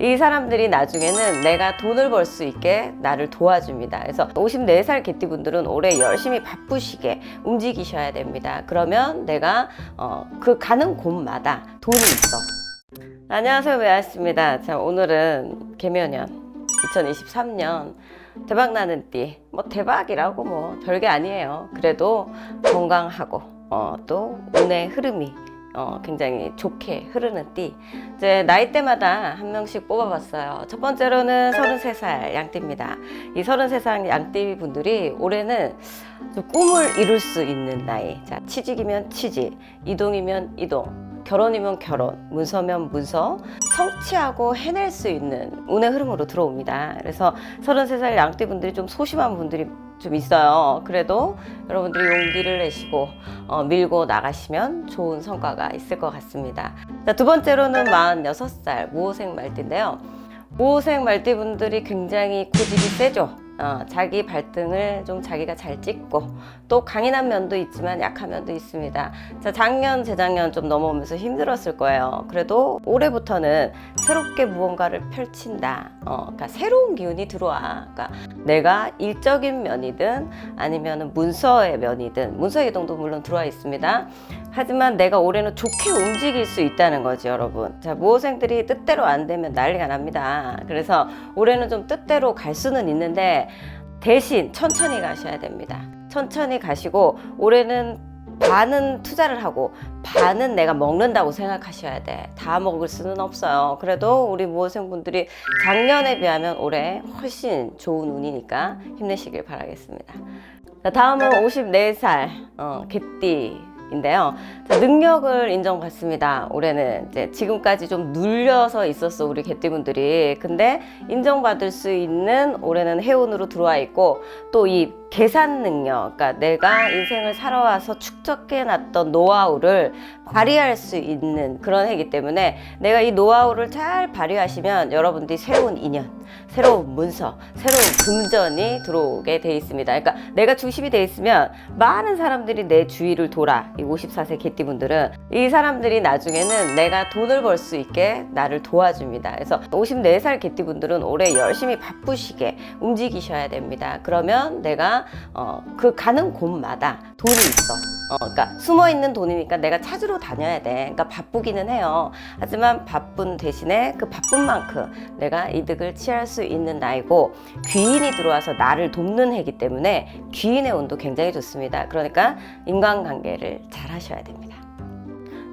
이 사람들이 나중에는 내가 돈을 벌 수 있게 나를 도와줍니다. 그래서 54살 개띠분들은 올해 열심히 바쁘시게 움직이셔야 됩니다. 그러면 내가 어, 그 가는 곳마다 돈이 있어. 안녕하세요, 메아씨입니다. 자, 오늘은 개면연 2023년 대박나는 띠. 뭐 대박이라고 뭐 별게 아니에요. 그래도 건강하고 어, 또 운의 흐름이 어, 굉장히 좋게 흐르는 띠. 이제 나이대마다 한 명씩 뽑아봤어요. 첫 번째로는 33살 양띠입니다. 이 33살 양띠 분들이 올해는 좀 꿈을 이룰 수 있는 나이. 자, 취직이면 취직, 이동이면 이동. 결혼이면 결혼, 문서면 문서, 성취하고 해낼 수 있는 운의 흐름으로 들어옵니다. 그래서 33살 양띠 분들이 좀 소심한 분들이 좀 있어요. 그래도 여러분들이 용기를 내시고 어, 밀고 나가시면 좋은 성과가 있을 것 같습니다. 자, 두 번째로는 46살 모호생 말띠인데요. 모호생 말띠 분들이 굉장히 고집이 세죠. 어, 자기 발등을 좀 자기가 잘 찍고 또 강인한 면도 있지만 약한 면도 있습니다. 자, 작년, 재작년 좀 넘어오면서 힘들었을 거예요. 그래도 올해부터는 새롭게 무언가를 펼친다. 어, 그러니까 새로운 기운이 들어와. 그러니까 내가 일적인 면이든 아니면 문서의 면이든 문서 이동도 물론 들어와 있습니다. 하지만 내가 올해는 좋게 움직일 수 있다는 거지 여러분. 자 모호생들이 뜻대로 안 되면 난리가 납니다. 그래서 올해는 좀 뜻대로 갈 수는 있는데 대신 천천히 가셔야 됩니다. 천천히 가시고 올해는 반은 투자를 하고 반은 내가 먹는다고 생각하셔야 돼. 다 먹을 수는 없어요. 그래도 우리 모호생분들이 작년에 비하면 올해 훨씬 좋은 운이니까 힘내시길 바라겠습니다. 자, 다음은 54살 어, 개띠 인데요. 자, 능력을 인정받습니다. 올해는 이제 지금까지 좀 눌려서 있었어 우리 개띠분들이. 근데 인정받을 수 있는 올해는 해운으로 들어와 있고 또 이 계산 능력, 그러니까 내가 인생을 살아와서 축적해 놨던 노하우를 발휘할 수 있는 그런 해이기 때문에 내가 이 노하우를 잘 발휘하시면 여러분들이 새로운 인연, 새로운 문서, 새로운 금전이 들어오게 돼 있습니다. 그러니까 내가 중심이 돼 있으면 많은 사람들이 내 주위를 돌아. 이 54세 개띠분들은 이 사람들이 나중에는 내가 돈을 벌 수 있게 나를 도와줍니다. 그래서 54살 개띠분들은 올해 열심히 바쁘시게 움직이셔야 됩니다. 그러면 내가 어, 그 가는 곳마다 돈이 있어. 어, 그러니까 숨어 있는 돈이니까 내가 찾으러 다녀야 돼. 그러니까 바쁘기는 해요. 하지만 바쁜 대신에 그 바쁜 만큼 내가 이득을 취할 수 있는 나이고 귀인이 들어와서 나를 돕는 해기 때문에 귀인의 운도 굉장히 좋습니다. 그러니까 인간관계를 잘 하셔야 됩니다.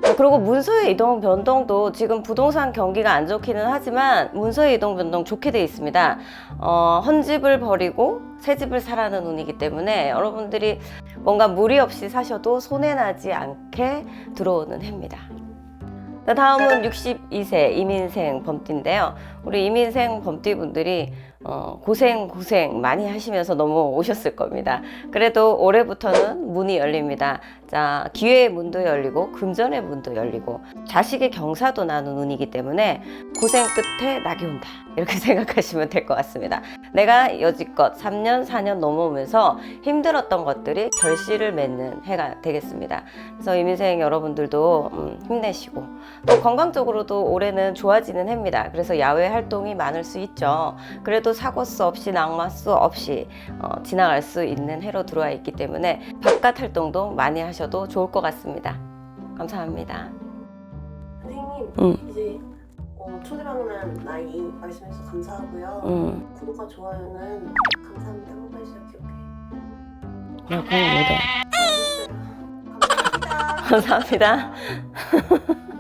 어, 그리고 문서의 이동 변동도 지금 부동산 경기가 안 좋기는 하지만 문서의 이동 변동 좋게 돼 있습니다. 어, 헌집을 버리고 새 집을 사라는 운이기 때문에 여러분들이 뭔가 무리 없이 사셔도 손해 나지 않게 들어오는 해입니다. 자, 다음은 62세 이민생 범띠인데요. 우리 이민생 범띠 분들이 어, 고생 고생 많이 하시면서 넘어오셨을 겁니다. 그래도 올해부터는 문이 열립니다. 자, 기회의 문도 열리고 금전의 문도 열리고 자식의 경사도 나는 운이기 때문에 고생 끝에 낙이 온다. 이렇게 생각하시면 될 것 같습니다. 내가 여지껏 3년, 4년 넘어오면서 힘들었던 것들이 결실을 맺는 해가 되겠습니다. 그래서 이민생 여러분들도 음, 힘내시고 또 건강적으로도 올해는 좋아지는 해입니다. 그래서 야외 활동이 많을 수 있죠. 그래도 사고 수 없이 낙마 수 없이 어, 지나갈 수 있는 해로 들어와 있기 때문에 바깥 활동도 많이 하셔도 좋을 것 같습니다. 감사합니다. 선생님 음. 이제 어, 초대받는 나이 말씀해주셔서 감사하고요. 음, 구독과 좋아요는 감사합니다. 한 번만 해주세요. 기억해. 야, 그건 뭐다. 감사합니다. 감사합니다.